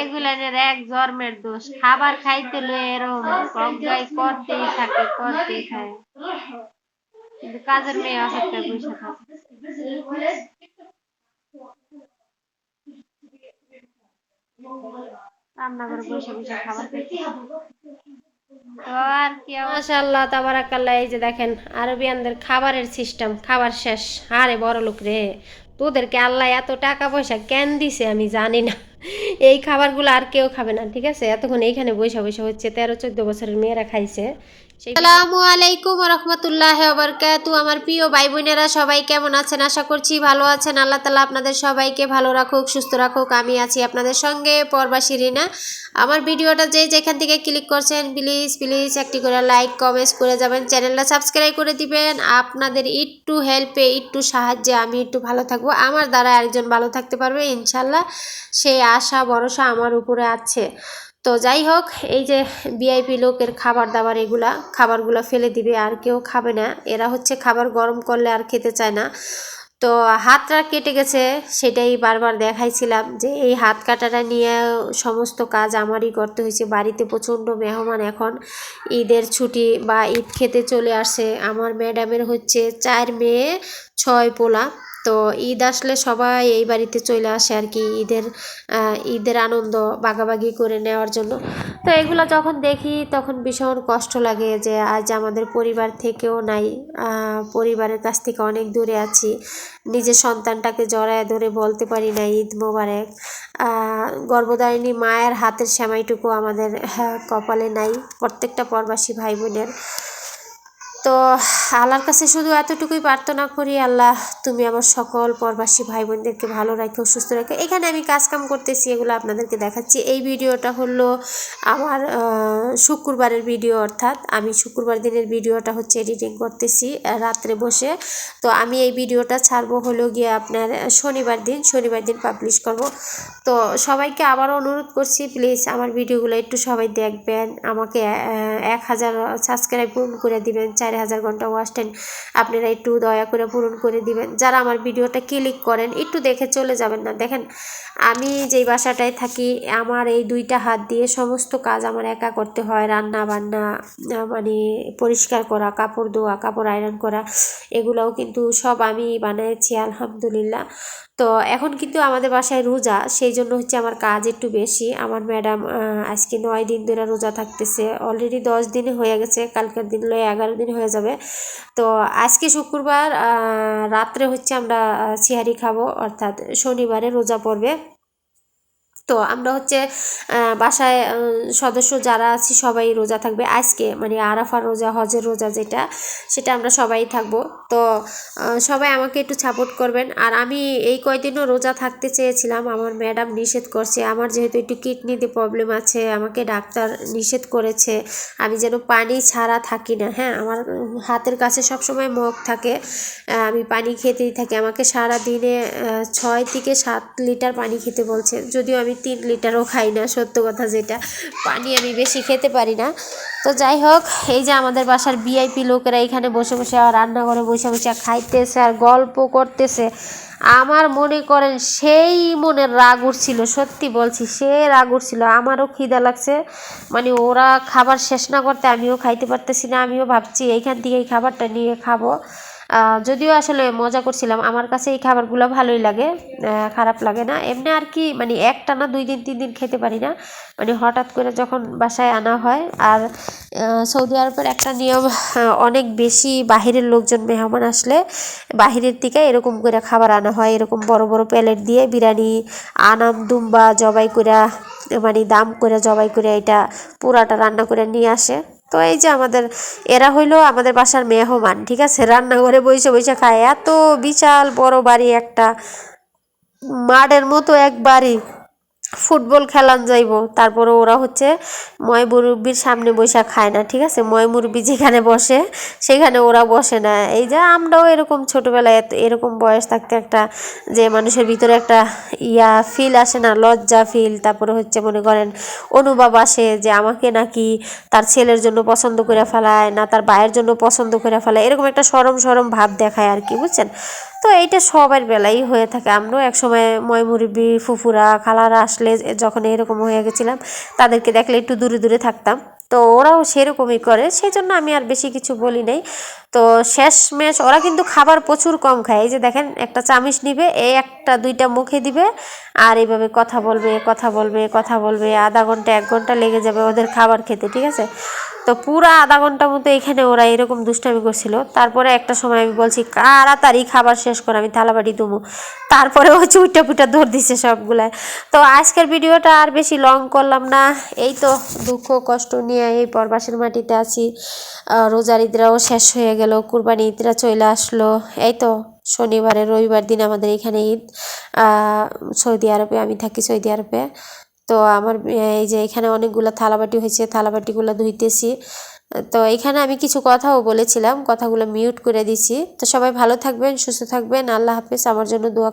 এগুলানের এক জন্মের দোষ। খাবার খাইতে লয়ে এরকম অজ্ঞায় করতেই থাকে করতেই থাকে। কিন্তু কাজের মেয়ে অপেক্ষায় বসে থাকে। রান্না করে দেখেন, আরবিয়ানদের খাবারের সিস্টেম খাবার শেষ। আরে বড় লোক রে। তোদেরকে আল্লাহ এত টাকা পয়সা কেন দিছে আমি জানি না। এই খাবারগুলো আর কেউ খাবে না, ঠিক আছে? এতক্ষণ এইখানে বৈশা বৈশা হচ্ছে, তেরো, চোদ্দ বছরের মেয়েরা খাইছে। আসসালামু আলাইকুম রহমতুল্লাহ আমার প্রিয় ভাই বোনেরা সবাই কেমন আছেন? আশা করছি ভালো আছেন। আল্লাহ তালা আপনাদের সবাইকে ভালো রাখুক, সুস্থ রাখুক। আমি আছি আপনাদের সঙ্গে পরবাসী রিনা। আমার ভিডিওটা যে যেখান থেকে ক্লিক করছেন, প্লিজ প্লিজ একটি করে লাইক, কমেন্টস করে যাবেন। চ্যানেলটা সাবস্ক্রাইব করে দিবেন। আপনাদের একটু হেল্পে, একটু সাহায্যে আমি একটু ভালো থাকব। আমার দ্বারা একজন ভালো থাকতে পারবে ইনশাল্লাহ সেই আশা, ভরসা আমার উপরে আছে। তো যাই হোক, এই যে ভিআইপি লোকের খাবার দাবার এগুলা, খাবারগুলো ফেলে দিবে, আর কেউ খাবে না। এরা হচ্ছে খাবার গরম করলে আর খেতে চায় না। তো হাতটা কেটে গেছে, সেটাই বারবার দেখাইছিলাম যে এই হাত কাটাটা নিয়ে সমস্ত কাজ আমারই করতে হয়েছে। বাড়িতে প্রচণ্ড মেহমান এখন। ঈদের ছুটি বা ঈদ খেতে চলে আসে। আমার ম্যাডামের হচ্ছে চার মেয়ে, ছয় পোলা। তো ঈদ আসলে সবাই এই বাড়িতে চলে আসে আর কি ঈদের ঈদের আনন্দ বাগাবাগি করে নেওয়ার জন্য। তো এগুলো যখন দেখি তখন ভীষণ কষ্ট লাগে যে আজ আমাদের পরিবার থেকেও নাই পরিবারের কাছ থেকে অনেক দূরে আছি। নিজের সন্তানটাকে জড়ায় ধরে বলতে পারি না ঈদ মোবারক। গর্ভধারিণী মায়ের হাতের সেমাইটুকু আমাদের হ্যাঁ, কপালে নাই। প্রত্যেকটা পরবাসী ভাই বোনের তো আল্লাহর কাছে শুধু এতটুকুই প্রার্থনা করি, আল্লাহ তুমি আমার সকল প্রবাসী ভাই বোনদেরকে ভালো রাখো, সুস্থ রাখো। এখানে আমি কাজকাম করতেছি, এগুলো আপনাদেরকে দেখাচ্ছি। এই ভিডিওটা হলো আমার শুক্রবারের ভিডিও, অর্থাৎ আমি শুক্রবার দিনের ভিডিওটা হচ্ছে এডিটিং করতেছি রাত্রে বসে। তো আমি এই ভিডিওটা ছাড়বো হলো গিয়ে আপনার শনিবার দিন শনিবার দিন পাবলিশ করব। তো সবাইকে আবারও অনুরোধ করছি প্লিজ আমার ভিডিওগুলো একটু সবাই দেখবেন, আমাকে এক হাজার সাবস্ক্রাইব করে দিবেন, চার হাজার ঘণ্টা ওয়াচ টাইম আপনারা একটু দয়া করে পূরণ করে দিবেন। যারা আমার ভিডিওটা ক্লিক করেন, একটু দেখে চলে যাবেন না। দেখেন, আমি যেই বাসাটায় থাকি, আমার এই দুইটা হাত দিয়ে সমস্ত কাজ আমার একা করতে হয়। রান্না বান্না মানে পরিষ্কার করা, কাপড় ধোয়া, কাপড় আয়রন করা, এগুলোও কিন্তু সব আমি বানিয়েছি আলহামদুলিল্লাহ। তো এখন কিন্তু আমাদের বাসায় রোজা, সেই জন্য হচ্ছে আমার কাজ একটু বেশি। আমার ম্যাডাম আজকে নয় দিন ধরে রোজা থাকতেছে। অলরেডি দশ দিন হয়ে গেছে, কালকের দিন লয়ে এগারো দিন হয়ে যাবে। তো আজকে শুক্রবার রাত্রে হচ্ছে আমরা সিহারি খাব, অর্থাৎ শনিবারে রোজা পড়বে। তো আমরা হচ্ছে বাসায় সদস্য যারা আছি সবাই রোজা থাকবে। আজকে মানে আরাফার রোজা, হজের রোজা যেটা, সেটা আমরা সবাই থাকব। তো সবাই আমাকে একটু সাপোর্ট করবেন। আর আমি এই কয়দিনও রোজা থাকতে চেয়েছিলাম। আমার ম্যাডাম নিষেধ করছে। আমার যেহেতু একটু কিডনিতে প্রবলেম আছে, আমাকে ডাক্তার নিষেধ করেছে। আমি যেন পানি ছাড়া থাকি না হ্যাঁ? আমার হাতের কাছে সবসময় মগ থাকে। আমি পানি খেতেই থাকি। আমাকে সারা দিনে ছয় থেকে সাত লিটার পানি খেতে বলছে। যদিও আমি তিন লিটারও খাই না, সত্য কথা যেটা। পানি আমি বেশি খেতে পারি না। তো যাই হোক, এই যে আমাদের বাসার ভিআইপি লোকেরা এখানে বসে বসে আর রান্নাঘরে বসে বসে খাইতেছে আর গল্প করতেছে। আমার মনে করেন সেই মনের রাগ উঠছিল, সত্যি বলছি, সে রাগ উঠছিল। আমারও খিদা লাগছে। মানে ওরা খাবার শেষ না করতে আমিও খাইতে পারতেছি না, আমিও ভাবছি এইখান থেকে এই খাবারটা নিয়ে খাব। যদিও আসলে মজা করছিলাম, আমার কাছে এই খাবারগুলো ভালোই লাগে খারাপ লাগে না। এমনি আর কি মানে একটা না দুই দিন, তিন দিন খেতে পারি না। মানে হঠাৎ করে যখন বাসায় আনা হয়, আর সৌদি আরবের একটা নিয়ম অনেক বেশি বাহিরের লোকজন মেহমান আসলে বাহিরের থেকে এরকম করে খাবার আনা হয়, এরকম বড় বড় প্লেট দিয়ে বিরিয়ানি, আনাম, দুম্বা জবাই করে মানে দাম করে জবাই করে এটা পুরাটা রান্না করে নিয়ে আসে। তো এই যে আমাদের, এরা হইল আমাদের বাসার মেহমান, ঠিক আছে? রান্নাঘরে বসে বসে খায়। এত বিশাল বড় বাড়ি একটা। মাঠের মতো এক বাড়ি। ফুটবল খেলান যাইব। তারপরে ওরা হচ্ছে ময় মুরব্বির সামনে বসে খায় না, ঠিক আছে? ময় মুরব্বি যেখানে বসে, সেখানে ওরা বসে না। এই যে আমরাও এরকম ছোটোবেলায় এরকম বয়স থাকতে একটা যে মানুষের ভিতরে একটা ইয়া ফিল আসে না, লজ্জা ফিল তারপরে হচ্ছে মনে করেন অনুভব আসে যে আমাকে নাকি তার ছেলের জন্য পছন্দ করে ফেলায়, না তার ভাইয়ের জন্য পছন্দ করে ফেলায়। এরকম একটা সরম সরম ভাব দেখায় আর কি, বুঝছেন? তো এইটা সবার বেলাই হয়ে থাকে। আমরাও একসময় ময়মুরিবি ফুফুরা, খালারা আসলে যখন এরকম হয়ে গেছিলাম, তাদেরকে দেখলে একটু দূরে দূরে থাকতাম। তো ওরাও সেরকমই করে সেই জন্য আমি আর বেশি কিছু বলি নাই। তো শেষ মেশ ওরা কিন্তু খাবার প্রচুর কম খায়। এই যে দেখেন, একটা চামিচ নিবে এই একটা, দুইটা মুখে দিবে, আর এইভাবে কথা বলবে কথা বলবে কথা বলবে, আধা ঘণ্টা, এক ঘণ্টা লেগে যাবে ওদের খাবার খেতে, ঠিক আছে? তো পুরো আধা ঘণ্টা মতো এখানে ওরা এরকম দুষ্টামি করছিল। তারপরে একটা সময় আমি বলছি, তাড়াতাড়ি খাবার শেষ করে, আমি থালাবাটি দুমু তারপরে ওই চুইটা পুইটা ধর দিছে সবগুলায়। তো আজকের ভিডিওটা আর বেশি লং করলাম না। এই তো, দুঃখ, কষ্ট নিয়ে এই পরবাসের মাটিতে আছি। রোজার ঈদরাও শেষ হয়ে গেল, কুরবানি ঈদরা চলে আসলো। এই তো, শনিবারে, রবিবার দিন আমাদের এখানে ঈদ। সৌদি আরবে, আমি থাকি সৌদি আরবে। তো আমার এই যে এখানে অনেকগুলো থালাবাটি হয়েছে, থালাবাটিগুলো ধুইতেছি। তো এখানে আমি কিছু কথাও বলেছিলাম, কথাগুলো মিউট করে দিছি। তো সবাই ভালো থাকবেন, সুস্থ থাকবেন। আল্লাহ হাফেজ, আমার জন্য দোয়া।